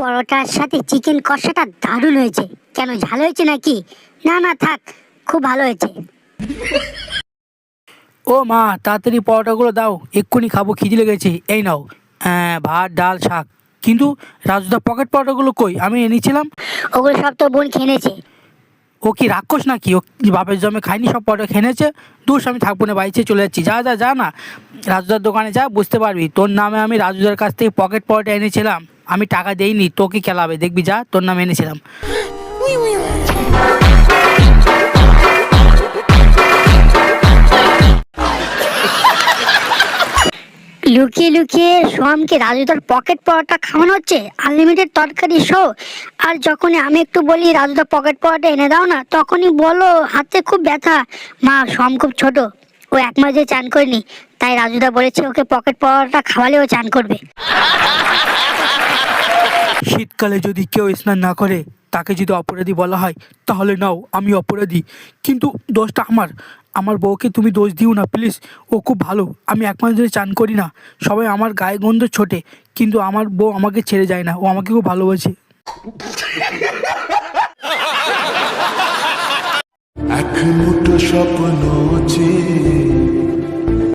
পরোটার সাথে চিকেন কষাটা দারুণ হয়েছে। কেন ঝাল হয়েছে নাকি? না না থাক খুব ভালো হয়েছে। ও মা তাড়াতাড়ি পরোটাগুলো দাও এক্ষুনি খাব খিদে লেগেছে এই নাও। হ্যাঁ ভাত ডাল শাক। কিন্তু রাজুদা পকেট পরোটাগুলো কই? আমি এনেছিলাম। ওগুলো সব তো বোন খেয়েছে ও কি রাক্ষস নাকি? ও বাপের জমে খায়নি সব পরোটা খেয়েছে দূর আমি থাকব না বাড়িতে চলে যাচ্ছি। যা যা যা না। রাজুদার দোকানে যা বুঝতে পারবি। তোর নামে আমি রাজুদার কাছ থেকে পকেট পরোটা এনেছিলাম। আমি টাকা দেইনি তোকে খেলাবে? দেখবি, যা, তোর নাম এনেছিলাম। লুকিয়ে লুকিয়ে সোহামকে রাজুদার পকেট পরোটা খাওয়ানো হচ্ছে? আনলিমিটেড তরকারি শো আর যখনই আমি একটু বলি রাজুদার পকেট পরোটা এনে দাও না, তখনই বলো, হাতে খুব ব্যথা। মা, সোহাম খুব ছোট। ও এক মাস মাসে চান করেনি তাই রাজুদা বলেছে ওকে পকেট পরোটা খাওয়ালে ও চান করবে। শীতকালে যদি কেউ স্নান না করে তাকে যদি অপরাধী বলা হয় তাহলে নাও আমি অপরাধী। কিন্তু দোষটা আমার। আমার বউকে তুমি দোষ দিও না প্লিজ ও খুব ভালো। আমি এক মাস ধরে চান করি না। সবাই আমার গায়ে গন্ধ ছোটে কিন্তু আমার বউ আমাকে ছেড়ে যায় না। ও আমাকে খুব ভালোবাসে। এক মুঠো স্বপ্ন চেয়ে